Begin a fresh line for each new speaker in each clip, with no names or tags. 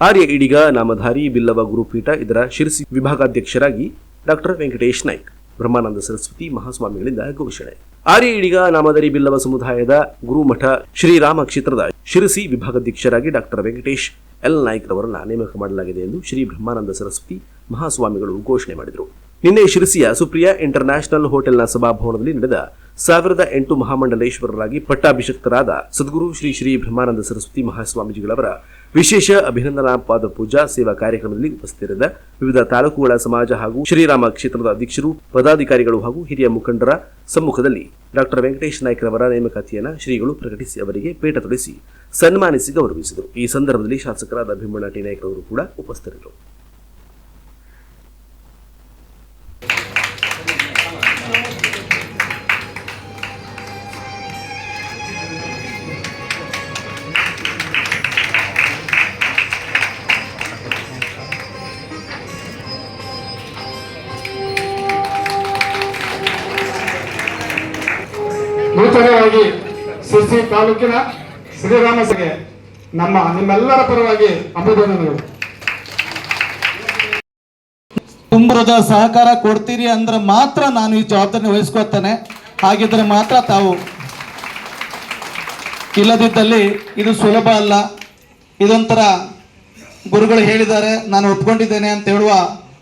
ಆರ್ಯ ಇಡಿಗ ನಾಮಧಾರಿ ಬಿಲ್ಲವ ಗುರುಪೀಠ ಇದರ ಶಿರಸಿ ವಿಭಾಗಾಧ್ಯಕ್ಷರಾಗಿ ಡಾಕ್ಟರ್ ವೆಂಕಟೇಶ್ ನಾಯ್ಕ್, ಬ್ರಹ್ಮಾನಂದ ಸರಸ್ವತಿ ಮಹಾಸ್ವಾಮಿಗಳಿಂದ ಘೋಷಣೆ. ಆರ್ಯ ಇಡಿಗ ನಾಮಧಾರಿ ಬಿಲ್ಲವ ಸಮುದಾಯದ ಗುರುಮಠ ಶ್ರೀರಾಮ ಕ್ಷೇತ್ರದ ಶಿರಸಿ ವಿಭಾಗಾಧ್ಯಕ್ಷರಾಗಿ ಡಾಕ್ಟರ್ ವೆಂಕಟೇಶ್ ಎಲ್ ನಾಯ್ಕ್ ರವರನ್ನ ನೇಮಕ ಮಾಡಲಾಗಿದೆ ಎಂದು ಶ್ರೀ ಬ್ರಹ್ಮಾನಂದ ಸರಸ್ವತಿ ಮಹಾಸ್ವಾಮಿಗಳು ಘೋಷಣೆ ಮಾಡಿದರು. ನಿನ್ನೆ ಶಿರಸಿಯ ಸುಪ್ರಿಯಾ ಇಂಟರ್ನ್ಯಾಷನಲ್ ಹೋಟೆಲ್ನ ಸಭಾಭವನದಲ್ಲಿ ನಡೆದ ಸಾವಿರದ ಎಂಟು ಮಹಾಮಂಡಲೇಶ್ವರರಾಗಿ ಪಟ್ಟಾಭಿಷಕ್ತರಾದ ಸದ್ಗುರು ಶ್ರೀ ಶ್ರೀ ಬ್ರಹ್ಮಾನಂದ ಸರಸ್ವತಿ ಮಹಾಸ್ವಾಮೀಜಿಗಳವರ ವಿಶೇಷ ಅಭಿನಂದನಾ ಪಾದ ಪೂಜಾ ಸೇವಾ ಕಾರ್ಯಕ್ರಮದಲ್ಲಿ ಉಪಸ್ಥಿತರಿದ್ದ ವಿವಿಧ ತಾಲೂಕುಗಳ ಸಮಾಜ ಹಾಗೂ ಶ್ರೀರಾಮ ಕ್ಷೇತ್ರದ ಅಧ್ಯಕ್ಷರು, ಪದಾಧಿಕಾರಿಗಳು ಹಾಗೂ ಹಿರಿಯ ಮುಖಂಡರ ಸಮ್ಮುಖದಲ್ಲಿ ಡಾಕ್ಟರ್ ವೆಂಕಟೇಶ್ ನಾಯ್ಕರವರ ನೇಮಕಾತಿಯನ್ನು ಶ್ರೀಗಳು ಪ್ರಕಟಿಸಿ ಅವರಿಗೆ ಪೇಟ ತೊಡಿಸಿ ಸನ್ಮಾನಿಸಿ ಗೌರವಿಸಿದರು. ಈ ಸಂದರ್ಭದಲ್ಲಿ ಶಾಸಕರಾದ ಭೀಮಣ್ಣ ಟಿ. ನಾಯ್ಕರವರು ಕೂಡ ಉಪಸ್ಥಿತರಿದ್ದರು.
ನೂತನವಾಗಿ ಸಿರ್ಸಿ ತಾಲೂಕಿನ ಶ್ರೀರಾಮ ಸಭೆಗೆ ನಮ್ಮ ನಿಮ್ಮೆಲ್ಲರ ಪರವಾಗಿ ಅಭಿನಂದನೆಗಳು.
ಕುಂಬರದ ಸಹಕಾರ ಕೊಡ್ತೀರಿ ಅಂದ್ರೆ ಮಾತ್ರ ನಾನು ಈ ಜವಾಬ್ದಾರಿ ವಹಿಸ್ಕೊಳ್ತೇನೆ. ಹಾಗಿದ್ರೆ ಮಾತ್ರ ತಾವು ಇಲ್ಲದಿದ್ದಲ್ಲಿ ಇದು ಸುಲಭ ಅಲ್ಲ. ಇದೊಂಥರ ಗುರುಗಳು ಹೇಳಿದ್ದಾರೆ, ನಾನು ಒಪ್ಕೊಂಡಿದ್ದೇನೆ ಅಂತ ಹೇಳುವ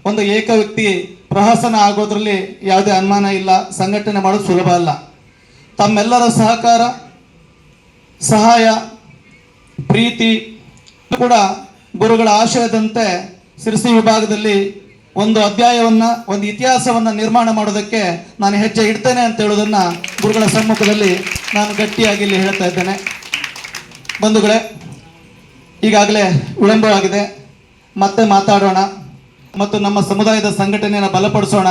ಒಂದು ಏಕ ವ್ಯಕ್ತಿ ಪ್ರಹಸನ ಆಗೋದ್ರಲ್ಲಿ ಯಾವುದೇ ಅನುಮಾನ ಇಲ್ಲ, ಸಂಘಟನೆ ಮಾಡೋದು ಸುಲಭ ಅಲ್ಲ. ತಮ್ಮೆಲ್ಲರ ಸಹಕಾರ, ಸಹಾಯ, ಪ್ರೀತಿ ಕೂಡ ಗುರುಗಳ ಆಶಯದಂತೆ ಸಿರಿಸಿ ವಿಭಾಗದಲ್ಲಿ ಒಂದು ಅಧ್ಯಾಯವನ್ನು, ಒಂದು ಇತಿಹಾಸವನ್ನು ನಿರ್ಮಾಣ ಮಾಡೋದಕ್ಕೆ ನಾನು ಹೆಜ್ಜೆ ಇಡ್ತೇನೆ ಅಂತ ಹೇಳೋದನ್ನು ಗುರುಗಳ ಸಮ್ಮುಖದಲ್ಲಿ ನಾನು ಗಟ್ಟಿಯಾಗಿ ಇಲ್ಲಿ ಹೇಳ್ತಾ ಇದ್ದೇನೆ. ಬಂಧುಗಳೇ, ಈಗಾಗಲೇ ವಿಳಂಬವಾಗಿದೆ. ಮತ್ತೆ ಮಾತಾಡೋಣ. ಮತ್ತು ನಮ್ಮ ಸಮುದಾಯದ ಸಂಘಟನೆಯನ್ನು ಬಲಪಡಿಸೋಣ.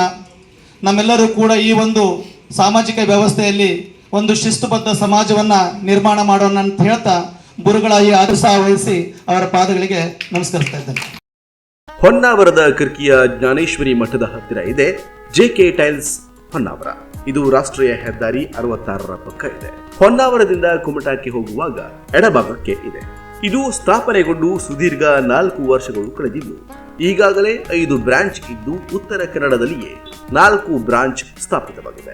ನಮ್ಮೆಲ್ಲರೂ ಕೂಡ ಈ ಒಂದು ಸಾಮಾಜಿಕ ವ್ಯವಸ್ಥೆಯಲ್ಲಿ ಒಂದು ಶಿಸ್ತುಬದ್ಧ ಸಮಾಜವನ್ನ ನಿರ್ಮಾಣ ಮಾಡೋಣ ಅಂತ ಹೇಳ್ತಾ ಗುರುಗಳ ಈ ಆದರ್ಶ ವಹಿಸಿ ಅವರ ಪಾದಗಳಿಗೆ ನಮಸ್ಕರಿಸ್ತಾ ಇದ್ದೇನೆ.
ಹೊನ್ನಾವರದ ಕಿರ್ಕಿಯ ಜ್ಞಾನೇಶ್ವರಿ ಮಠದ ಹತ್ತಿರ ಇದೆ ಜೆ ಕೆ ಟೈಲ್ಸ್ ಹೊನ್ನಾವರ. ಇದು ರಾಷ್ಟ್ರೀಯ ಹೆದ್ದಾರಿ ಅರವತ್ತಾರರ ಪಕ್ಕ ಇದೆ. ಹೊನ್ನಾವರದಿಂದ ಕುಮಟಾಕ್ಕೆ ಹೋಗುವಾಗ ಎಡಭಾಗಕ್ಕೆ ಇದೆ. ಇದು ಸ್ಥಾಪನೆಗೊಂಡು ಸುದೀರ್ಘ ನಾಲ್ಕು ವರ್ಷಗಳು ಕಳೆದಿದ್ದು, ಈಗಾಗಲೇ ಐದು ಬ್ರಾಂಚ್ ಇದ್ದು ಉತ್ತರ ಕನ್ನಡದಲ್ಲಿಯೇ ನಾಲ್ಕು ಬ್ರಾಂಚ್ ಸ್ಥಾಪಿತವಾಗಿದೆ.